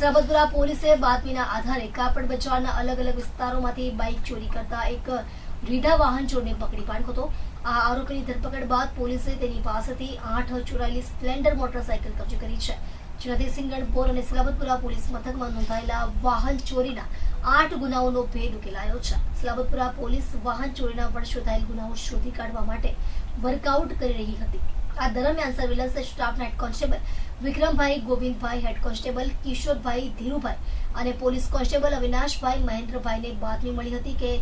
સરબતપુરા પોલીસે બાતમીના આધારે કાપડ બજારના અલગ અલગ વિસ્તારોમાંથી બાઇક ચોરી કરતા એક રીઢા વાહન ચોરને પકડી પાડ્યો હતો. આ આરોપીની ધરપકડ બાદ પોલીસે તેની પાસેથી આઠ ચોરાયેલી સ્પ્લેન્ડર મોટરસાયકલ કબજે કરી છે. જેનાથી સિંગણપોર અને સલાબતપુરા પોલીસ મથકમાં નોંધાયેલા વાહન ચોરીના આઠ ગુનાઓનો ભેદ ઉકેલાયો છે. સલાબતપુરા પોલીસ વાહન ચોરીના પણ શોધાયેલ ગુનાઓ શોધી કાઢવા માટે વર્કઆઉટ કરી રહી હતી. આ દરમિયાન surveillance staff head constable Vikrambhai, Govindbhai head constable, Kishorbhai, Dhirubhai અને પોલીસ કોન્સ્ટેબલ અવિનાશભાઈ મહેન્દ્રભાઈને બાતમી મળી હતી કે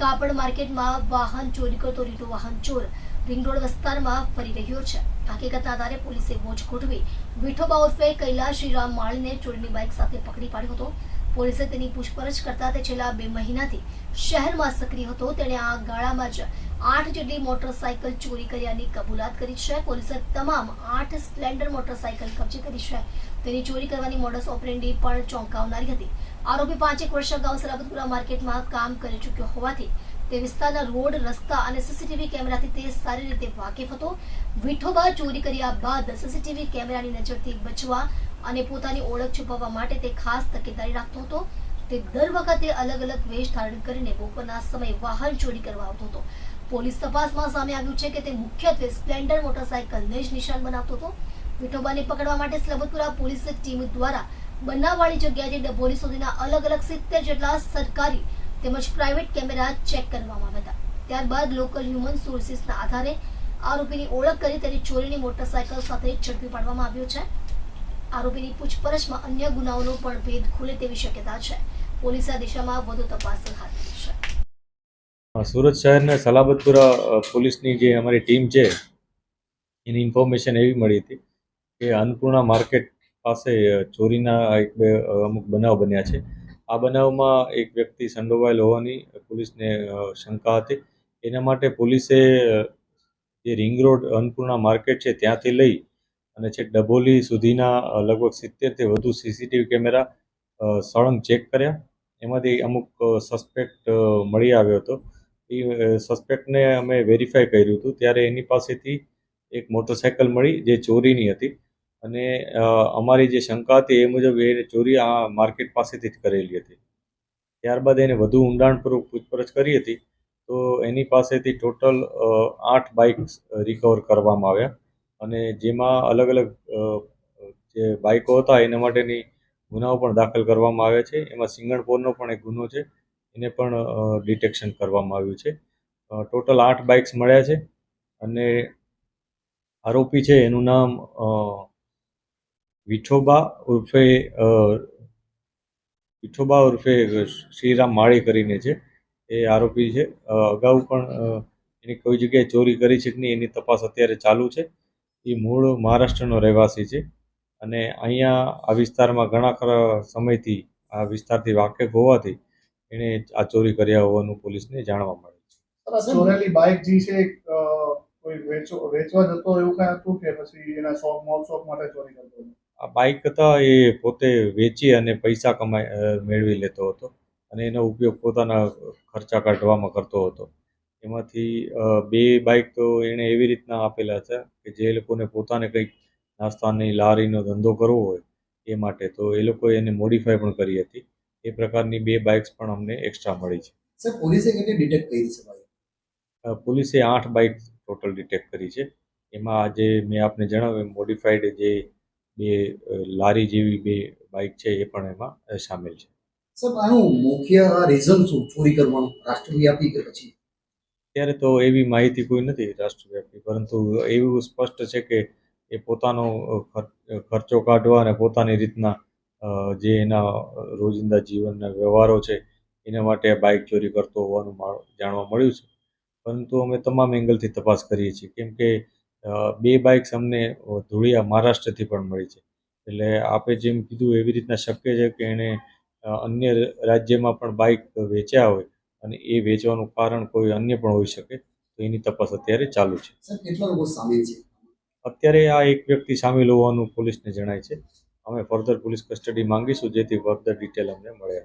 કાપડ માર્કેટમાં વાહન ચોરી કરતો રીટો વાહન ચોર રિંગ રોડ વિસ્તારમાં ફરી રહ્યો છે. હકીકતના આધારે પોલીસે વોચ ગોઠવી વિઠોબા ઉર્ફે કૈલાશ શ્રીરામ માળીને ચોરીની બાઇક સાથે પકડી પાડ્યો હતો. પોલીસે તેની પૂછપરછ કરતા તે છેલ્લા બે મહિનાથી શહેરમાં સક્રિય હતો. તેણે આ ગાળામાં જ આઠ જેટલી મોટરસાયકલ ચોરી કર્યાની કબૂલાત કરી છે. પોલીસે તમામ આઠ સ્પ્લેન્ડર મોટરસાયકલ કબજે કરી છે. તેની ચોરી કરવાની મોડસ ઓપરેન્ડી પણ ચોંકાવનારી હતી. આરોપી પાંચેક વર્ષ અગાઉ સલાબતપુરા માર્કેટમાં કામ કરી ચૂક્યો હોવાથી તે વિસ્તારના રોડ, રસ્તા અને સીસીટીવી કેમેરાથી તે સારી રીતે વાકેફ હતો. વિઠોબા ચોરી કર્યા બાદ સીસીટીવી કેમેરાની નજરથી બચવા અને પોતાની ઓળખ છુપાવવા માટે તે ખાસ તકેદારી રાખતો હતો. તે દર વખતે અલગ અલગ વેશ ધારણ કરીને બપોરના સમયે વાહન ચોરી કરવા આવતો હતો. પોલીસ તપાસમાં સામે આવ્યું છે કે તે મુખ્યત્વે સ્પ્લેન્ડર મોટરસાયકલને જ નિશાન બનાવતો હતો. વિઠોબાને પકડવા માટે સ્લબતપુરા પોલીસ ટીમ દ્વારા બનાવવાળી જગ્યાએથી ડભોલી સુધીના અલગ અલગ સિત્તેર જેટલા સરકારી તેમજ પ્રાઇવેટ કેમેરા ચેક કરવામાં આવ્યા હતા. ત્યારબાદ લોકલ હ્યુમન સોર્સિસના આધારે આરોપીની ઓળખ કરી તેની ચોરીની મોટરસાયકલ સાથે ઝડપી પાડવામાં આવ્યો છે. આરોપીની પૂછપરછમાં અન્ય ગુનાઓનો પણ ભેદ ખુલે તેવી શક્યતા છે. પોલીસે આ દિશામાં વધુ તપાસ હાથ ધરી છે. સુરત શહેરના સલાબતપુરા પોલીસની જે અમારી ટીમ છે, એની ઇન્ફોર્મેશન એવી મળી હતી કે અન્નપૂર્ણા માર્કેટ પાસે ચોરીના એક બે અમુક બનાવ બન્યા છે. આ બનાવમાં એક વ્યક્તિ સંડોવાયેલ હોવાની પોલીસને શંકા હતી. એના માટે પોલીસે જે રિંગ રોડ અન્નપૂર્ણા માર્કેટ છે ત્યાંથી લઈ અને છેક ડભોલી સુધીના લગભગ સિત્તેરથી વધુ સીસીટીવી કેમેરા સળંગ ચેક કર્યા. એમાંથી અમુક સસ્પેક્ટ મળી આવ્યો હતો. એ સસ્પેક્ટને અમે વેરીફાઈ કર્યું હતું. ત્યારે એની પાસેથી એક મોટરસાયકલ મળી જે ચોરીની હતી. અને અમારી જે શંકા હતી એ મુજબ એ ચોરી આ માર્કેટ પાસેથી જ કરેલી હતી. ત્યારબાદ એને વધુ ઊંડાણપૂર્વક પૂછપરછ કરી હતી. તો એની પાસેથી ટોટલ આઠ બાઇક્સ રિકવર કરવામાં આવ્યા. અને જેમાં અલગ અલગ જે બાઇકો હતા એના માટેની ગુનાઓ પણ દાખલ કરવામાં આવ્યા છે. એમાં સિંગણપોરનો પણ એક ગુનો છે. એને પણ ડિટેક્શન કરવામાં આવ્યું છે. ટોટલ આઠ બાઇક્સ મળ્યા છે અને આરોપી છે એનું નામ વિઠોબા ઉર્ફે વિઠોબા ઉર્ફે શ્રીરામ માળી કરીને છે. એ આરોપી છે. અગાઉ પણ એની કોઈ જગ્યાએ ચોરી કરી છે કે નહીં એની તપાસ અત્યારે ચાલુ છે. એ મૂળ મહારાષ્ટ્રનો રહેવાસી છે અને અહીંયા આ વિસ્તારમાં ઘણા ખરા સમયથી, આ વિસ્તારથી વાકેફ હોવાથી એણે આ ચોરી કર્યા હોવાનું પોલીસને જાણવા મળે છે. ચોરેલી બાઇક જે છે કોઈ વેચવા જતો એવું કાંઈ હતું કે પછી એના શોખ મોજ શોખ માટે ચોરી કરતો આ બાઇક હતા એ પોતે વેચી અને પૈસા કમાઈ મેળવી લેતો હતો અને એનો ઉપયોગ પોતાના ખર્ચા કાઢવામાં કરતો હતો. એમાંથી બે બાઇક તો એણે એવી રીતના આપેલા છે કે જે લોકોને પોતાને કંઈક નાસ્તાની લારીનો ધંધો કરવો હોય એ માટે તો એ લોકોએ એને મોડિફાય પણ કરી હતી. એ પ્રકારની બે બાઇક્સ પણ અમને એક્સ્ટ્રા મળી છે. સર પોલીસે કેટલી ડિટેક્ટ કરી છે પોલીસે આઠ બાઇક ટોટલ ડિટેક્ટ કરી છે. એમાં આજે મેં આપને જણાવ્યું મોડિફાઈડ જે બે લારી જેવી બે બાઇક છે એ પણ એમાં સામેલ છે. સર આનું મુખ્ય રીઝન શું? ચોરી કરવાનું રાષ્ટ્રવ્યાપી કે પછી? ત્યારે તો એવી માહિતી કોઈ નથી રાષ્ટ્રવ્યાપી પરંતુ એવું સ્પષ્ટ છે કે એ પોતાનો ખર્ચો કાઢવા અને પોતાની રીતના જે એના રોજિંદા જીવનના વ્યવહારો છે એના માટે બાઇક ચોરી કરતો હોવાનું જાણવા મળ્યું છે. પરંતુ અમે તમામ એંગલથી તપાસ કરીએ છીએ. કેમ કે બે બાઇક્સ અમને ધૂળિયા મહારાષ્ટ્રથી પણ મળી છે. એટલે આપે જેમ કીધું એવી રીતના શક્ય છે કે એણે અન્ય રાજ્યમાં પણ બાઇક વેચ્યા હોય અને એ વેચવાનું કારણ કોઈ અન્ય પણ હોઈ શકે તો એની તપાસ અત્યારે ચાલુ છે? અત્યારે આ એક વ્યક્તિ સામેલ હોવાનું પોલીસને જણાય છે. અમે ફર્ધર પોલીસ કસ્ટડી માંગીશું જેથી ફર્ધર ડિટેલ અમને મળે.